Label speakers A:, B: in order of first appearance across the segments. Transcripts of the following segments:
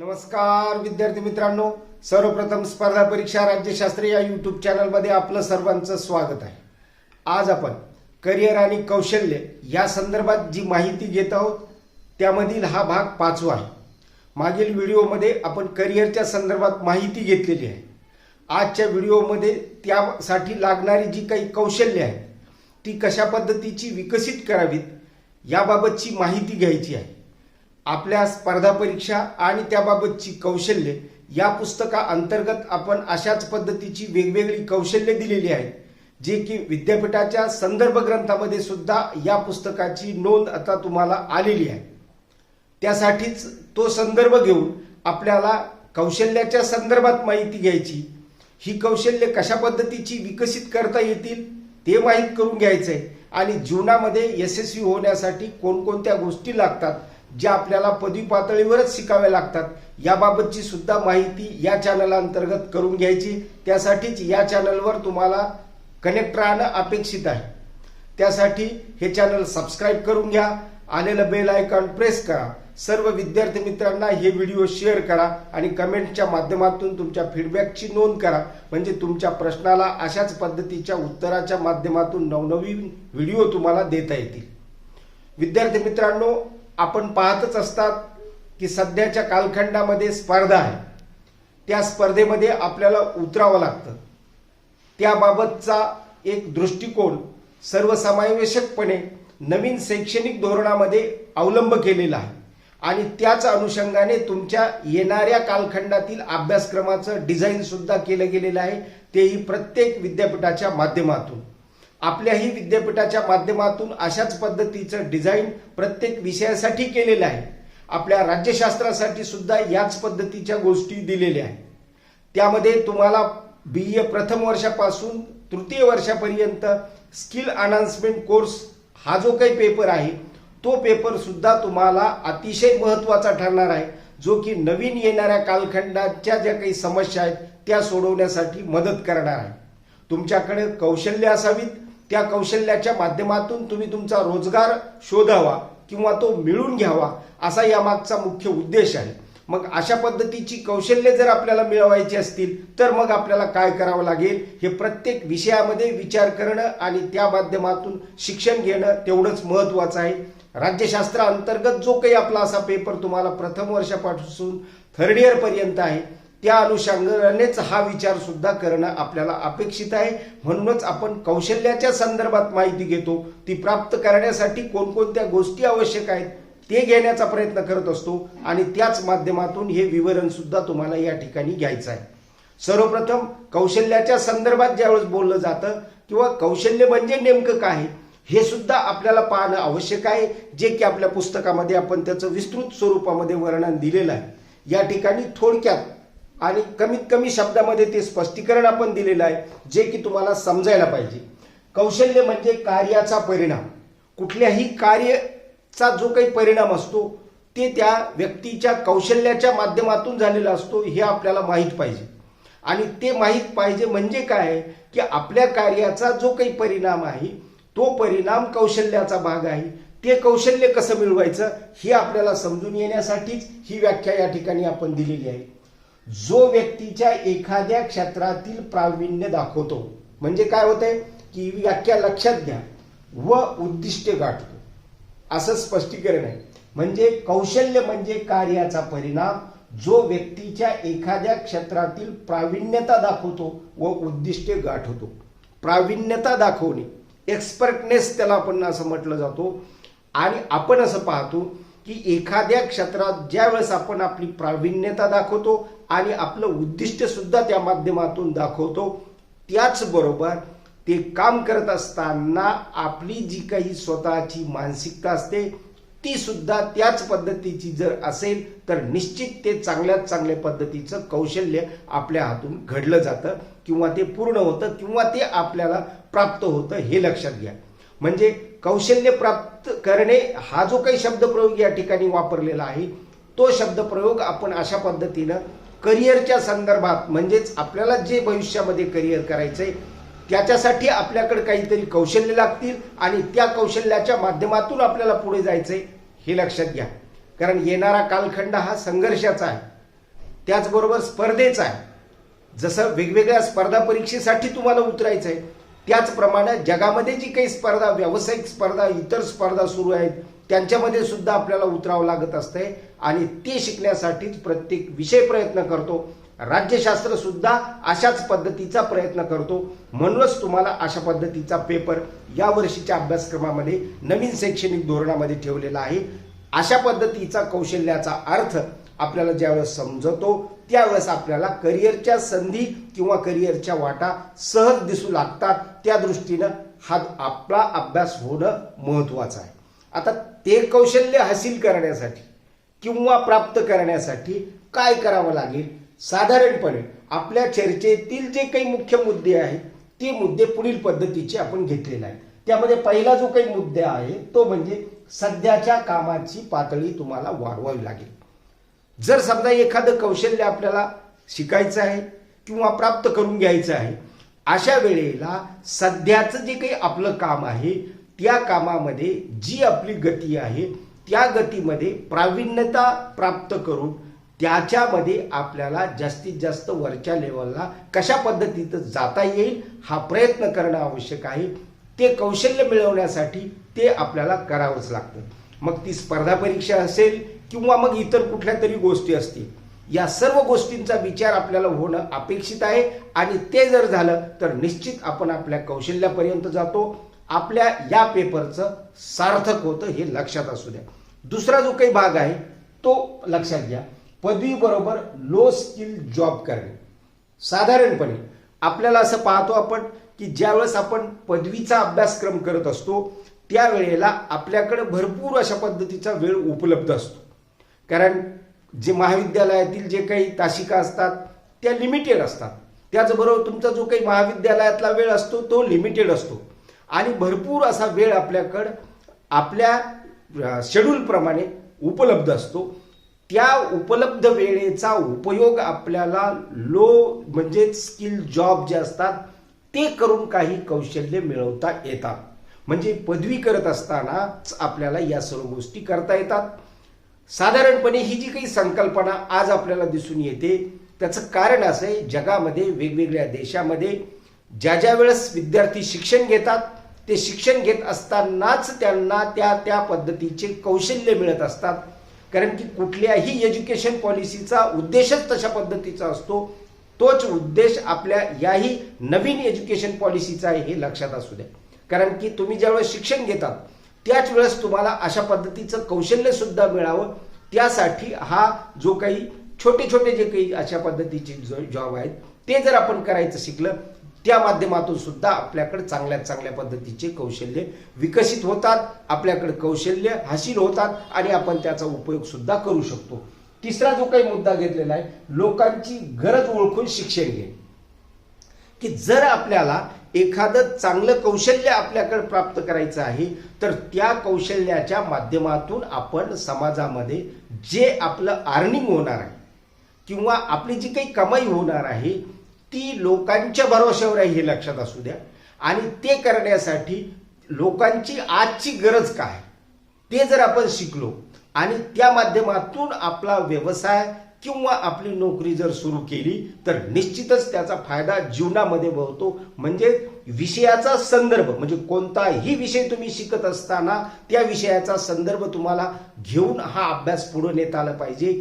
A: नमस्कार विद्यार्थी मित्रांनो. सर्वप्रथम स्पर्धा परीक्षा राज्यशास्त्र या यूट्यूब चॅनलमध्ये आपलं सर्वांचं स्वागत आहे. आज आपण करिअर आणि कौशल्य या संदर्भात जी माहिती घेत आहोत त्यामधील हा भाग पाचवा आहे. मागील व्हिडिओमध्ये आपण करिअरच्या संदर्भात माहिती घेतलेली आहे. आजच्या व्हिडिओमध्ये त्यासाठी लागणारी जी काही कौशल्य आहे ती कशा पद्धतीची विकसित करावीत याबाबतची माहिती घ्यायची आहे. आपल्या स्पर्धा परीक्षा आणि त्याबाबतची कौशल्य या पुस्तका अंतर्गत आपण अशाच पद्धतीची वेगवेगळी कौशल्य दिलेली आहेत जे की विद्यापीठाच्या संदर्भ ग्रंथामध्ये सुद्धा या पुस्तकाची नोंद आता तुम्हाला आलेली आहे. त्यासाठीच तो संदर्भ घेऊन आपल्याला कौशल्याच्या संदर्भात माहिती घ्यायची. ही कौशल्य कशा पद्धतीची विकसित करता येतील ते माहीत करून घ्यायचंय आणि जीवनामध्ये यशस्वी होण्यासाठी कोणकोणत्या गोष्टी लागतात जे आपल्याला पदवी पातळीवरच शिकाव्या लागतात याबाबतची सुद्धा माहिती या चॅनल अंतर्गत करून घ्यायची. त्यासाठीच या चॅनलवर तुम्हाला कनेक्ट राहणं अपेक्षित आहे. त्यासाठी हे चॅनल सबस्क्राईब करून घ्या आलेलं बेल आयकॉन प्रेस करा. सर्व विद्यार्थी मित्रांना हे व्हिडिओ शेअर करा आणि कमेंटच्या माध्यमातून तुमच्या फीडबॅकची नोंद करा. म्हणजे तुमच्या प्रश्नाला अशाच पद्धतीच्या उत्तराच्या माध्यमातून नवनवीन व्हिडिओ तुम्हाला देता येतील. विद्यार्थी मित्रांनो आपण पाहतच असतात की सध्याच्या कालखंडामध्ये स्पर्धा आहे. त्या स्पर्धेमध्ये आपल्याला उतरावं लागतं. त्याबाबतचा एक दृष्टिकोन सर्वसमावेशकपणे नवीन शैक्षणिक धोरणामध्ये अवलंब केलेला आहे. आणि त्याच अनुषंगाने तुमच्या येणाऱ्या कालखंडातील अभ्यासक्रमाचं डिझाईन सुद्धा केलं गेलेलं आहे. तेही प्रत्येक विद्यापीठाच्या माध्यमातून. आपल्याही विद्यापीठाच्या माध्यमातून अशाच पद्धतीचं डिझाईन प्रत्येक विषयासाठी केलेलं आहे. आपल्या राज्यशास्त्रासाठी सुद्धा याच पद्धतीच्या गोष्टी दिलेल्या आहेत. त्यामध्ये तुम्हाला बी ए प्रथम वर्षापासून तृतीय वर्षापर्यंत स्किल अनाउन्समेंट कोर्स हा जो काही पेपर आहे तो पेपर सुद्धा तुम्हाला अतिशय महत्त्वाचा ठरणार आहे जो की नवीन येणाऱ्या कालखंडाच्या ज्या काही समस्या आहेत त्या सोडवण्यासाठी मदत करणार आहे. तुमच्याकडे कौशल्य असावीत त्या कौशल्याच्या माध्यमातून तुम्ही तुमचा रोजगार शोधावा किंवा तो मिळून घ्यावा असा यामागचा मुख्य उद्देश आहे. मग अशा पद्धतीची कौशल्य जर आपल्याला मिळवायची असतील तर मग आपल्याला काय करावं लागेल? हे प्रत्येक विषयामध्ये विचार करणं आणि त्या माध्यमातून शिक्षण घेणं तेवढंच महत्वाचं आहे. राज्यशास्त्रा अंतर्गत जो काही आपला असा पेपर तुम्हाला प्रथम वर्षापासून थर्ड इयर पर्यंत आहे त्या अनुषंगानेच हा विचार सुद्धा करणं आपल्याला अपेक्षित आहे. म्हणूनच आपण कौशल्याच्या संदर्भात माहिती घेतो. ती प्राप्त करण्यासाठी कोणकोणत्या गोष्टी आवश्यक आहेत ते घेण्याचा प्रयत्न करत असतो. आणि त्याच माध्यमातून हे विवरण सुद्धा तुम्हाला या ठिकाणी घ्यायचं आहे. सर्वप्रथम कौशल्याच्या संदर्भात ज्यावेळेस बोललं जातं किंवा कौशल्य म्हणजे नेमकं काय हे सुद्धा आपल्याला पाहणं आवश्यक आहे. जे की आपल्या पुस्तकामध्ये आपण त्याचं विस्तृत स्वरूपामध्ये वर्णन दिलेलं आहे. या ठिकाणी थोडक्यात आणि कमीत कमी शब्दामध्ये ते स्पष्टीकरण आपण दिलेलं आहे जे की तुम्हाला समजायला पाहिजे. कौशल्य म्हणजे कार्याचा परिणाम. कुठल्याही कार्यचा जो काही परिणाम असतो ते त्या व्यक्तीच्या कौशल्याच्या माध्यमातून झालेला असतो हे आपल्याला माहीत पाहिजे. आणि ते माहीत पाहिजे म्हणजे काय? की आपल्या कार्याचा जो काही परिणाम आहे तो परिणाम कौशल्याचा भाग आहे. ते कौशल्य कसं मिळवायचं हे आपल्याला समजून येण्यासाठीच ही व्याख्या या ठिकाणी आपण दिलेली आहे. जो व्यक्तीच्या एखाद्या क्षेत्रातील प्रावीण्य दाखवतो. म्हणजे काय होते की व्याख्या लक्षात घ्या. व उद्दिष्ट गाठतो. असं स्पष्टीकरण आहे. म्हणजे कौशल्य म्हणजे कार्याचा परिणाम जो व्यक्तीच्या एखाद्या क्षेत्रातील प्रावीण्यता दाखवतो व उद्दिष्टे गाठवतो प्रावीण्यता दाखवणे. एक्सपर्टनेस त्याला आपण असं म्हटलं जातो. आणि आपण असं पाहतो की एखाद्या क्षेत्रात ज्या वेळेस आपण आपली प्रावीण्यता दाखवतो आणि आपलं उद्दिष्ट सुद्धा त्या माध्यमातून दाखवतो. त्याचबरोबर ते काम करत असताना आपली जी काही स्वतःची मानसिकता असते ती सुद्धा त्याच पद्धतीची जर असेल तर निश्चित ते चांगल्यात चांगल्या पद्धतीचं कौशल्य आपल्या हातून घडलं जातं किंवा ते पूर्ण होतं किंवा ते आपल्याला प्राप्त होतं हे लक्षात घ्या. म्हणजे कौशल्य प्राप्त करणे हा जो काही शब्दप्रयोग या ठिकाणी वापरलेला आहे तो शब्दप्रयोग आपण अशा पद्धतीनं करिअरच्या संदर्भात म्हणजेच आपल्याला जे भविष्यामध्ये करिअर करायचंय त्याच्यासाठी आपल्याकडे काहीतरी कौशल्य लागतील आणि त्या कौशल्याच्या माध्यमातून आपल्याला पुढे जायचंय हे लक्षात घ्या. कारण येणारा कालखंड हा संघर्षाचा आहे. त्याचबरोबर स्पर्धेचा आहे. जसं वेगवेगळ्या स्पर्धा परीक्षेसाठी तुम्हाला उतरायचं आहे त्याचप्रमाणे जगामध्ये जी काही स्पर्धा व्यावसायिक स्पर्धा इतर स्पर्धा सुरू आहेत त्यांच्यामध्ये सुद्धा आपल्याला उतरावं लागत असतंय. आणि ते शिकण्यासाठीच प्रत्येक विषय प्रयत्न करतो. राज्यशास्त्र सुद्धा अशाच पद्धतीचा प्रयत्न करतो. म्हणूनच तुम्हाला अशा पद्धतीचा पेपर या वर्षीच्या अभ्यासक्रमामध्ये नवीन शैक्षणिक धोरणामध्ये ठेवलेला आहे. अशा पद्धतीचा कौशल्याचा अर्थ आपल्याला ज्यावेळेस समजतो त्यावेळेस आपल्याला करिअरच्या संधी किंवा करिअरच्या वाटा सहज दिसू लागतात. त्या दृष्टीनं हा आपला अभ्यास होणं महत्वाचं आहे. आता ते कौशल्य हासिल करण्यासाठी किंवा प्राप्त करण्यासाठी काय करावं लागेल? साधारणपणे आपल्या चर्चेतील जे काही मुख्य मुद्दे आहेत ते मुद्दे पुढील पद्धतीचे आपण घेतलेले आहेत. त्यामध्ये पहिला जो काही मुद्दा आहे तो म्हणजे सध्याच्या कामाची पातळी तुम्हाला वाढवावी लागेल. जर समजा एखादं कौशल्य आपल्याला शिकायचं आहे किंवा प्राप्त करून घ्यायचं आहे अशा वेळेला सध्याचं जे काही आपलं काम आहे त्या कामामध्ये जी आपली गती आहे त्या गतीमध्ये प्रावीण्यता प्राप्त करून त्याच्यामध्ये आपल्याला जास्तीत जास्त वरच्या लेवलला कशा पद्धतीत जाता येईल हा प्रयत्न करणं आवश्यक आहे. ते कौशल्य मिळवण्यासाठी ते आपल्याला करावंच लागतं. मग ती स्पर्धा परीक्षा असेल किंवा मग इतर कुठल्या तरी गोष्टी असतील या सर्व गोष्टींचा विचार आपल्याला होणं अपेक्षित आहे. आणि ते जर झालं तर निश्चित आपण आपल्या कौशल्यापर्यंत जातो. आपल्या या पेपरचं सार्थक होतं हे लक्षात असू द्या. दुसरा जो काही भाग आहे तो लक्षात घ्या. पदवी बरोबर लो स्किल जॉब करणे. साधारणपणे आपल्याला असं पाहतो आपण की ज्यावेळेस आपण पदवीचा अभ्यासक्रम करत असतो त्यावेळेला आपल्याकडे भरपूर अशा पद्धतीचा वेळ उपलब्ध असतो. कारण जे महाविद्यालयातील जे काही तासिका असतात त्या लिमिटेड असतात. त्याचबरोबर तुमचा जो काही महाविद्यालयातला वेळ असतो तो लिमिटेड असतो. आणि भरपूर असा वेळ आपल्याकडं आपल्या शेड्यूलप्रमाणे उपलब्ध असतो. त्या उपलब्ध वेळेचा उपयोग आपल्याला लो म्हणजे स्किल जॉब जे असतात ते करून काही कौशल्य मिळवता येतात. म्हणजे पदवी करत असतानाच आपल्याला या सर्व गोष्टी करता येतात. साधारणपणे ही जी काही संकल्पना आज आपल्याला दिसून येते त्याचं कारण असं आहे जगामध्ये वेगवेगळ्या देशामध्ये ज्या ज्या वेळेस विद्यार्थी शिक्षण घेतात ते शिक्षण घेत असतानाच त्यांना त्या त्या पद्धतीचे कौशल्य मिळत असतात. कारण की कुठल्याही एज्युकेशन पॉलिसीचा उद्देशच तशा पद्धतीचा असतो. तोच उद्देश आपल्या याही नवीन एज्युकेशन पॉलिसीचा आहे हे लक्षात असू द्या. कारण की तुम्ही ज्यावेळेस शिक्षण घेतात त्याच वेळेस तुम्हाला अशा पद्धतीचं कौशल्य सुद्धा मिळावं. त्यासाठी हा जो काही छोटे छोटे जे काही अशा पद्धतीचे जॉब आहेत ते जर आपण करायचं शिकलं त्या माध्यमातून सुद्धा आपल्याकडे चांगल्या चांगल्या पद्धतीचे कौशल्य विकसित होतात आपल्याकडे कौशल्य हासिल होतात आणि आपण त्याचा उपयोग सुद्धा करू शकतो. तिसरा जो काही मुद्दा घेतलेला आहे लोकांची गरज ओळखून शिक्षण घेणे. की जर आपल्याला एखादं चांगलं कौशल्य आपल्याकडे प्राप्त करायचं आहे तर त्या कौशल्याच्या माध्यमातून आपण समाजामध्ये जे आपलं अर्निंग होणार आहे किंवा आपली जी काही कमाई होणार आहे ती लोकांच्या भरोश्यावर आहे हे लक्षात असू द्या. आणि ते करण्यासाठी लोकांची आजची गरज काय? ते जर आपण शिकलो आणि त्या माध्यमातून आपला व्यवसाय किंवा आपली नोकरी जर सुरू केली तर निश्चितच त्याचा फायदा जीवनामध्ये होतो. म्हणजे विषयाचा संदर्भ म्हणजे कोणताही विषय तुम्ही शिकत असताना त्या विषयाचा संदर्भ तुम्हाला घेऊन हा अभ्यास पुढे नेता आला पाहिजे.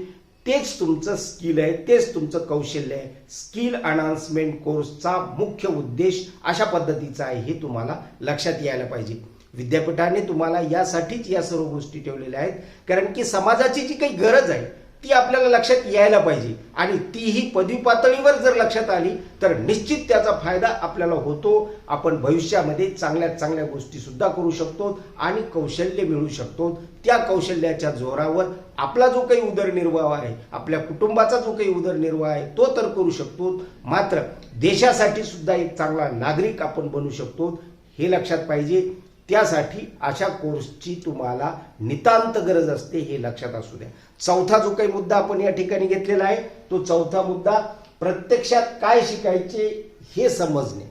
A: तेच तुमचं स्किल आहे तेच तुमचं कौशल्य आहे. स्किल अनाउन्समेंट कोर्सचा मुख्य उद्देश अशा पद्धतीचा आहे हे तुम्हाला लक्षात यायला पाहिजे. विद्यापीठाने तुम्हाला यासाठीच या सर्व गोष्टी ठेवलेल्या आहेत. कारण की समाजाची जी काही गरज आहे ती आपल्याला लक्षात यायला पाहिजे. आणि तीही पदवी पातळीवर जर लक्षात आली तर निश्चित त्याचा फायदा आपल्याला होतो. आपण भविष्यामध्ये चांगल्या चांगल्या गोष्टीसुद्धा करू शकतो आणि कौशल्य मिळू शकतो. त्या कौशल्याच्या जोरावर आपला जो काही उदरनिर्वाह आहे आपल्या कुटुंबाचा जो काही उदरनिर्वाह आहे तो तर करू शकतो. मात्र देशासाठी सुद्धा एक चांगला नागरिक आपण बनू शकतो हे लक्षात पाहिजे. त्यासाठी अशा कोर्सची तुम्हाला नितांत गरज असते हे लक्षात असू द्या. चौथा जो काही मुद्दा आपण या ठिकाणी घेतलेला आहे तो चौथा मुद्दा प्रत्यक्षात काय शिकायचे हे समजणे.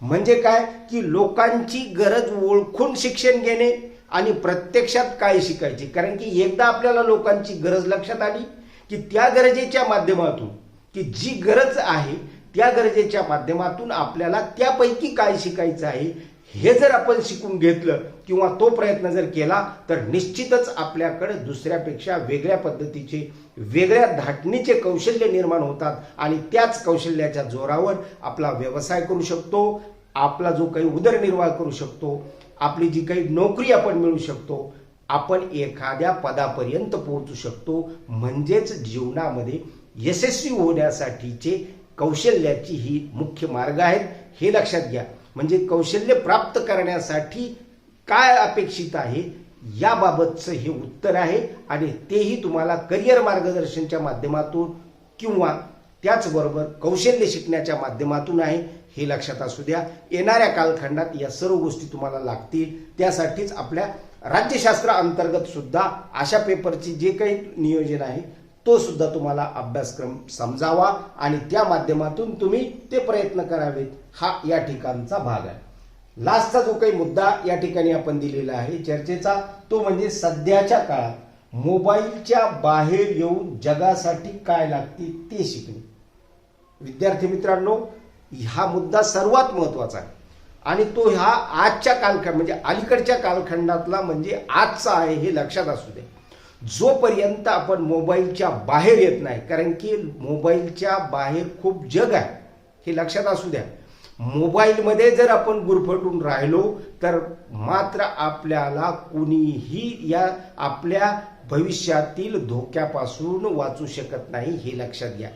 A: म्हणजे काय? की लोकांची गरज ओळखून शिक्षण घेणे आणि प्रत्यक्षात काय शिकायचे. कारण की एकदा आपल्याला लोकांची गरज लक्षात आली की त्या गरजेच्या माध्यमातून की जी गरज आहे त्या गरजेच्या माध्यमातून आपल्याला त्यापैकी काय शिकायचं आहे हे जर आपण शिकून घेतलं किंवा तो प्रयत्न जर केला तर निश्चितच आपल्याकडे दुसऱ्यापेक्षा वेगळ्या पद्धतीचे वेगळ्या धाटणीचे कौशल्य निर्माण होतात आणि त्याच कौशल्याच्या जोरावर आपला व्यवसाय करू शकतो आपला जो काही उदरनिर्वाह करू शकतो आपली जी काही नोकरी आपण मिळू शकतो आपण एखाद्या पदापर्यंत पोहोचू शकतो. म्हणजेच जीवनामध्ये यशस्वी होण्यासाठीचे कौशल्याची ही मुख्य मार्ग आहेत. हे लक्षात घ्या. म्हणजे कौशल्य प्राप्त करण्यासाठी काय अपेक्षित आहे याबाबतचं हे उत्तर आहे आणि तेही तुम्हाला करिअर मार्गदर्शनच्या माध्यमातून किंवा त्याचबरोबर कौशल्य शिकण्याच्या माध्यमातून आहे हे लक्षात असू द्या. येणाऱ्या कालखंडात या सर्व गोष्टी तुम्हाला लागतील. त्यासाठीच आपल्या राज्यशास्त्र अंतर्गत सुद्धा अशा पेपरची जे काही नियोजन आहे तो सुद्धा तुम्हाला अभ्यासक्रम समजावा आणि त्या माध्यमातून तुम्ही ते प्रयत्न करावेत. हा या ठिकाणचा भाग आहे. लास्टचा जो काही मुद्दा या ठिकाणी आपण दिलेला आहे चर्चेचा तो म्हणजे सध्याच्या काळात मोबाईलच्या बाहेर येऊन जगासाठी काय लागते ते शिकणे. विद्यार्थी मित्रांनो हा मुद्दा सर्वात महत्त्वाचा आहे. आणि तो ह्या आजच्या कालखंड म्हणजे अलीकडच्या कालखंडातला म्हणजे आजचा आहे हे लक्षात असू दे. जोपर्यंत आपण मोबाईलच्या बाहेर येत नाही कारण की मोबाईलच्या बाहेर खूप जग आहे हे लक्षात असू द्या. मोबाईलमध्ये जर आपण गुरफटून राहिलो तर मात्र आपल्याला कुणीही या आपल्या भविष्यातील धोक्यापासून वाचू शकत नाही हे लक्षात घ्या.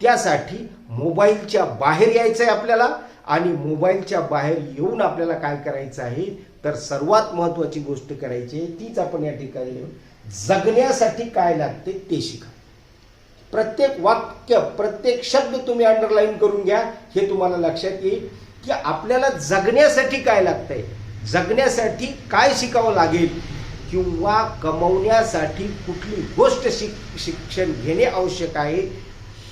A: त्यासाठी मोबाईलच्या बाहेर यायचं आहे आपल्याला आणि मोबाईलच्या बाहेर येऊन आपल्याला काय करायचं आहे तर सर्वात महत्वाची गोष्ट करायची आहे तीच आपण या ठिकाणी जगण्यासाठी काय लागते ते शिका. प्रत्येक वाक्य प्रत्येक शब्द तुम्ही अंडरलाईन करून घ्या हे तुम्हाला लक्षात येईल की आपल्याला जगण्यासाठी काय लागतंय. जगण्यासाठी काय शिकावं लागेल? किंवा कमवण्यासाठी कुठली गोष्ट शिक शिक्षण घेणे आवश्यक आहे?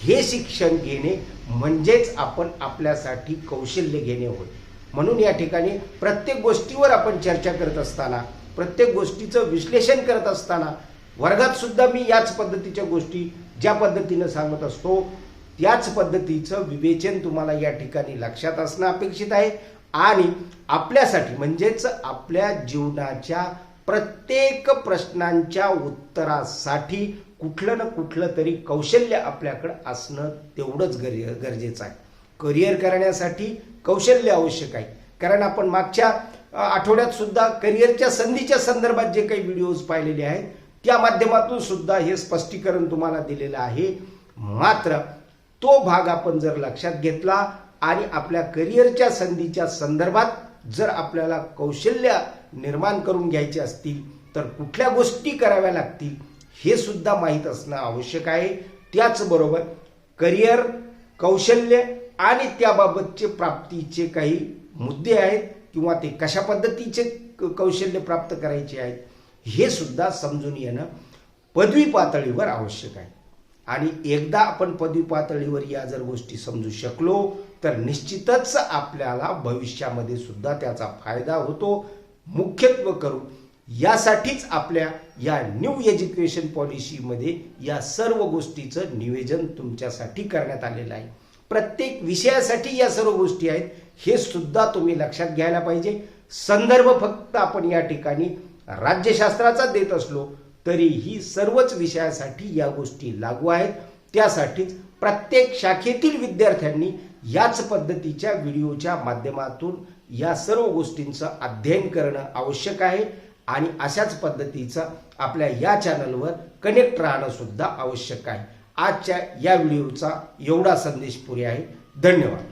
A: हे शिक्षण घेणे म्हणजेच आपण आपल्यासाठी कौशल्य घेणे होय. म्हणून या ठिकाणी प्रत्येक गोष्टीवर आपण चर्चा करत असताना प्रत्येक गोष्टीचं विश्लेषण करत असताना वर्गात सुद्धा मी याच पद्धतीच्या गोष्टी ज्या पद्धतीनं सांगत असतो त्याच पद्धतीचं विवेचन तुम्हाला या ठिकाणी लक्षात असणं अपेक्षित आहे. आणि आपल्यासाठी म्हणजेच आपल्या जीवनाच्या प्रत्येक प्रश्नांच्या उत्तरासाठी कुठलं ना कुठलं तरी कौशल्य आपल्याकडं असणं तेवढंच गर गरजेचं आहे. करिअर करण्यासाठी कौशल्य आवश्यक आहे. कारण आपण मागच्या आठवड्यात सुद्धा करिअरच्या संधीच्या संदर्भात जे काही व्हिडिओज पाहिलेले आहेत त्या माध्यमातून सुद्धा हे स्पष्टीकरण तुम्हाला दिलेलं आहे. मात्र तो भाग आपण जर लक्षात घेतला आणि आपल्या करिअरच्या संधीच्या संदर्भात जर आपल्याला कौशल्य निर्माण करून घ्यायचे असतील तर कुठल्या गोष्टी कराव्या लागतील हे सुद्धा माहीत असणं आवश्यक आहे. त्याचबरोबर करिअर कौशल्य आणि त्याबाबतचे प्राप्तीचे काही मुद्दे आहेत. किंवा ते कशा पद्धतीचे कौशल्य प्राप्त करायचे आहेत हे सुद्धा समजून येणं पदवी पातळीवर आवश्यक आहे. आणि एकदा आपण पदवी पातळीवर या जर गोष्टी समजू शकलो तर निश्चितच आपल्याला भविष्यामध्ये सुद्धा त्याचा फायदा होतो. मुख्यत्व करून यासाठीच आपल्या या न्यू एज्युकेशन पॉलिसीमध्ये या सर्व गोष्टीचं नियोजन तुमच्यासाठी करण्यात आलेलं आहे. प्रत्येक विषयासाठी या सर्व गोष्टी आहेत. हे सुद्धा तुम्ही लक्षात घ्यायला पाहिजे. संदर्भ फक्त आपण या ठिकाणी राज्यशास्त्राचा देत असलो तरीही सर्वच विषयासाठी या गोष्टी लागू आहेत. त्यासाठीच प्रत्येक शाखेतील विद्यार्थ्यांनी याच पद्धतीच्या व्हिडिओच्या माध्यमातून या सर्व गोष्टींचं अध्ययन करणं आवश्यक आहे आणि अशाच पद्धतीचं आपल्या या चॅनलवर कनेक्ट राहणं सुद्धा आवश्यक आहे. आजच्या या व्हिडिओचा एवढा संदेश पुरे आहे. धन्यवाद.